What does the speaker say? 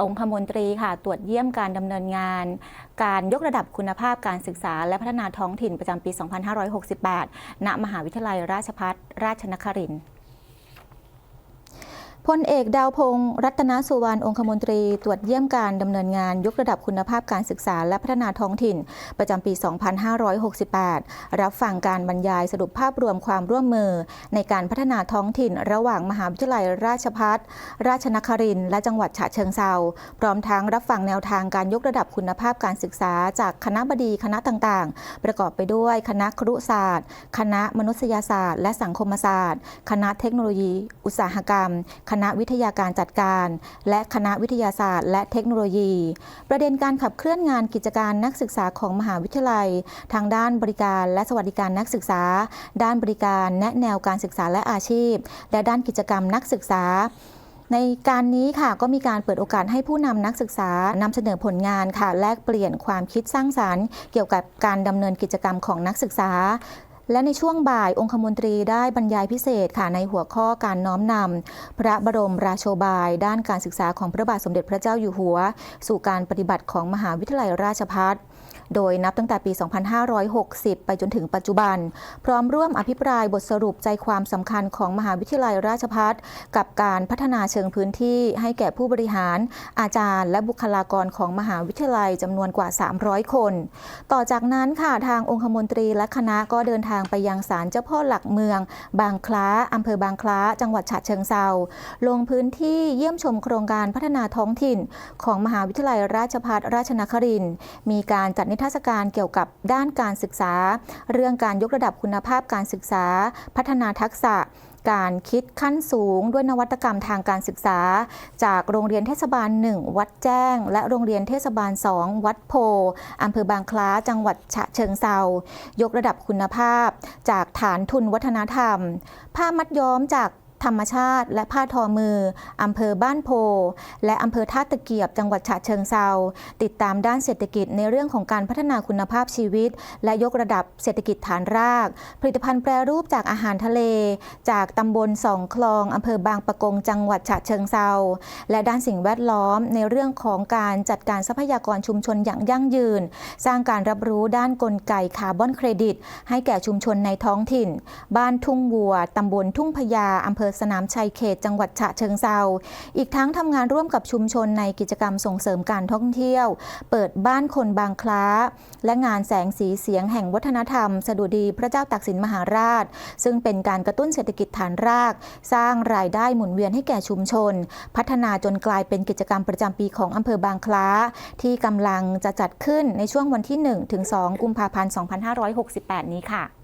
องคมนตรีค่ะ ตรวจเยี่ยมการดำเนินงาน การยกระดับคุณภาพการศึกษา และพัฒนาท้องถิ่นประจำปี 2568 ณ มหาวิทยาลัยราชภัฏราชนครินทร์ พลเอกดาวพงศ์รัตนสุวรรณองคมนตรี ตรวจเยี่ยมการดำเนินงานยกระดับคุณภาพการศึกษาและพัฒนาท้องถิ่น ประจำปี 2568 รับฟังการบรรยายสรุปภาพรวมความร่วมมือ ในการพัฒนาท้องถิ่น ระหว่างมหาวิทยาลัยราชพัฒราชนครินทร์และจังหวัดฉะเชิงเซาพร้อมทั้งรับฟังแนวทางการยกระดับคุณภาพการศึกษา จากคณะบดีคณะต่างๆ ประกอบไปด้วยคณะครุศาสตร์ คณะมนุษยศาสตร์ และสังคมศาสตร์ คณะเทคโนโลยี อุตสาหกรรมณะวิทยาการจัดการ และคณะวิทยาศาสตร์ และเทคโนโลยี ประเด็นการขับเคลื่อนงานกิจการนักศึกษาของมหาวิทยาลัย ทางด้านบริการและสวัสดิการนักศึกษา ด้านบริการแนะแนวการศึกษาและอาชีพ และด้านกิจกรรมนักศึกษาในการนี้ค่ะก็มีการเปิดโอกาสให้ผู้นำนักศึกษานำเสนอผลงานค่ะแลกเปลี่ยนความคิดสร้างสารรค์ เกี่ยวกับการดำเนินกิจกรรมของนักศึกษา และในช่วงบ่ายองคมนตรีได้บรรยายพิเศษค่ะในหัวข้อการน้อมนำพระบรมราโชบาย ด้านการศึกษาของพระบาทสมเด็จพระเจ้าอยู่หัว สู่การปฏิบัติของมหาวิทยาลัยราชภัฏ โดยนับตั้งแต่ปี 2560 ไปจนถึงปัจจุบัน พร้อมร่วมอภิปรายบทสรุปใจความสำคัญของมหาวิทยาลัยราชภัฏกับการพัฒนาเชิงพื้นที่ให้แก่ผู้บริหาร อาจารย์ และบุคลากรของมหาวิทยาลัยจำนวนกว่า 300 คน ต่อจากนั้นค่ะทางองคมนตรีและคณะก็เดินทางไปยังศาลเจ้าพ่อหลักเมือง บางคล้าอำเภอบางคล้า จังหวัดฉะเชิงเซาลงพื้นที่เยี่ยมชมโครงการพัฒนาท้องถิ่น ของมหาวิทยาลัยราชภัฏราชนครินมีการจัดนิทรรศการเกี่ยวกับด้านการศึกษา เรื่องการยกระดับคุณภาพการศึกษา พัฒนาทักษะการคิดขั้นสูงด้วยนวัตกรรมทางการศึกษา จากโรงเรียนเทศบาล 1 วัดแจ้ง และโรงเรียนเทศบาล 2 วัดโพอำเภอบางคล้าจังหวัดฉะเชิงเซายกระดับคุณภาพ จากฐานทุนวัฒนธรรม ผ้ามัดย้อมจาก ธรรมชาติ และผ้าทอมืออำเภอบ้านโพ และอำเภอท่าตะเกียบจังหวัดฉะเชิงเซาติดตามด้านเศรษฐกิจในเรื่องของการพัฒนาคุณภาพชีวิต และยกระดับเศรษฐกิจฐานราก ผลิตภัณฑ์แปรรูปจากอาหารทะเล จากตำบลสองคลองอำเภอบางปะกงจังหวัดฉะเชิงเซาและด้านสิ่งแวดล้อมในเรื่องของการจัดการทรัพยากรชุมชนอย่างยั่งยืน สร้างการรับรู้ด้านกลไกคาร์บอนเครดิต ให้แก่ชุมชนในท้องถิ่น บ้านทุ่งวัวตำบลทุ่งพญาอำเภอสนามชัยเขตจังหวัดฉะเชิงเซาอีกทั้งทำงานร่วมกับชุมชนในกิจกรรมส่งเสริมการท่องเที่ยว เปิดบ้านคนบางคล้า และงานแสงสีเสียงแห่งวัฒนธรรม สดุดีพระเจ้าตากสินมหาราช ซึ่งเป็นการกระตุ้นเศรษฐกิจฐานราก สร้างรายได้หมุนเวียนให้แก่ชุมชน พัฒนาจนกลายเป็นกิจกรรมประจำปีของอำเภอบางคล้า ที่กำลังจะจัดขึ้นในช่วงวันที่1ถึง2กุมภาพันธ์ 2568 นี้ค่ะ